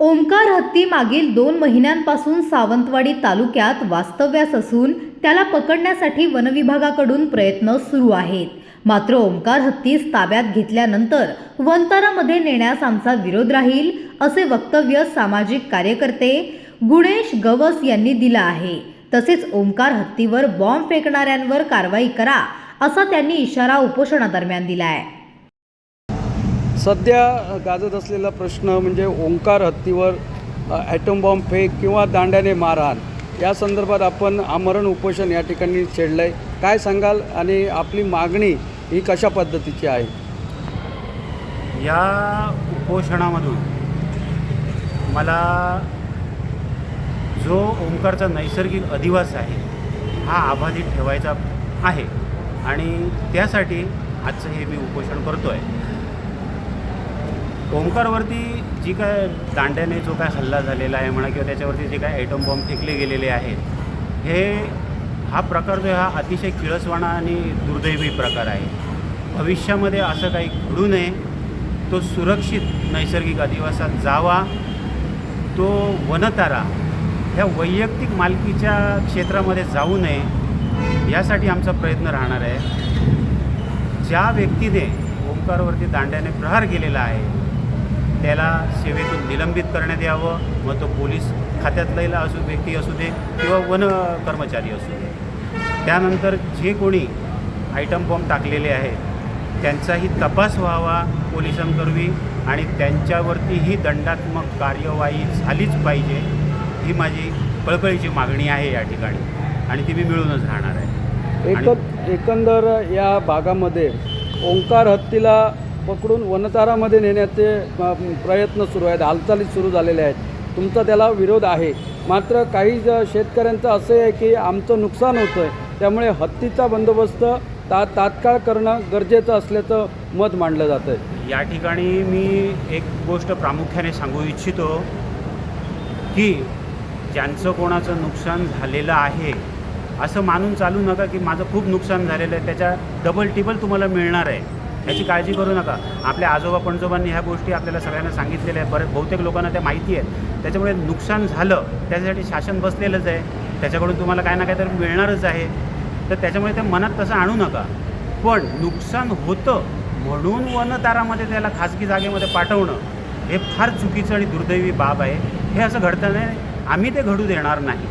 ओंकार हत्ती मागील दोन महिन्यांपासून सावंतवाडी तालुक्यात वास्तव्यास असून त्याला पकडण्यासाठी वनविभागाकडून प्रयत्न सुरू आहेत. मात्र ओंकार हत्तीस ताब्यात घेतल्यानंतर वनतारामध्ये नेण्यास आमचा विरोध राहील असे वक्तव्य सामाजिक कार्यकर्ते गुणेश गवस यांनी दिलं आहे. तसेच ओंकार हत्तीवर बॉम्ब फेकणाऱ्यांवर कारवाई करा असा त्यांनी इशारा उपोषणादरम्यान दिला आहे सध्या गाजत असलेला प्रश्न म्हणजे ओंकार हत्तीवर ॲटम बॉम्ब फेक किंवा दांड्याने मारहाण या संदर्भात आपण आमरण उपोषण या ठिकाणी छेडलं आहे काय सांगाल आणि आपली मागणी ही कशा पद्धतीची आहे? या उपोषणामधून मला जो ओंकारचा नैसर्गिक अधिवास आहे हा अबाधित ठेवायचा आहे आणि त्यासाठी आजचं हे मी उपोषण करतो आहे ओंकारवरती जी काय दांड्याने जो काय हल्ला झालेला आहे म्हणा किंवा त्याच्यावरती जे काय आयटम बॉम्ब फेकले गेलेले आहेत हे हा प्रकार जो हा अतिशय किळसवाणा आणि दुर्दैवी प्रकार आहे. भविष्यामध्ये असं काही घडू नये. तो सुरक्षित नैसर्गिक अधिवासात जावा. तो वनतारा ह्या वैयक्तिक मालकीच्या क्षेत्रामध्ये जाऊ नये यासाठी आमचा प्रयत्न राहणार आहे. ज्या व्यक्तीने ओंकारवरती दांड्याने प्रहार केलेला आहे त्याला सेवेतून निलंबित करण्यात यावं. मग तो पोलीस खात्यातला असू व्यक्ती असू दे किंवा वन कर्मचारी असू दे. त्यानंतर जे कोणी आयटम बॉम्ब टाकलेले आहेत त्यांचाही तपास व्हावा पोलिसांकरवी आणि त्यांच्यावरतीही दंडात्मक कार्यवाही झालीच पाहिजे ही माझी कळकळीची मागणी आहे या ठिकाणी. आणि ती मी मिळूनच राहणार आहे. एक एकंदर या भागामध्ये ओंकार हत्तीला पकडून वनचारामध्ये नेण्याचे प्रयत्न सुरू आहेत हालचाली सुरू झालेल्या आहेत. तुमचा त्याला विरोध आहे. मात्र काही ज शेतकऱ्यांचं असं आहे की आमचं नुकसान होतं आहे त्यामुळे हत्तीचा बंदोबस्त ता तात्काळ करणं गरजेचं असल्याचं मत मांडलं जातं आहे या ठिकाणी मी एक गोष्ट प्रामुख्याने सांगू इच्छितो की ज्यांचं कोणाचं नुकसान झालेलं आहे असं मानून चालू नका की माझं खूप नुकसान झालेलं आहे त्याच्या डबल टिबल तुम्हाला मिळणार आहे. याची काळजी करू नका. आपल्या आजोबा पणजोबांनी ह्या गोष्टी आपल्याला सगळ्यांना सांगितलेल्या आहेत. बरे बहुतेक लोकांना त्या माहिती आहेत. त्याच्यामुळे नुकसान झालं त्याच्यासाठी शासन बसलेलंच आहे. त्याच्याकडून तुम्हाला काय ना काय तर मिळणारच आहे. तर त्याच्यामुळे ते मनात तसं आणू नका. पण नुकसान होतं म्हणून वनतारामध्ये त्याला खाजगी जागेमध्ये पाठवणं हे फार चुकीचं आणि दुर्दैवी बाब आहे. हे असं घडतं नाही आम्ही ते घडू देणार नाही.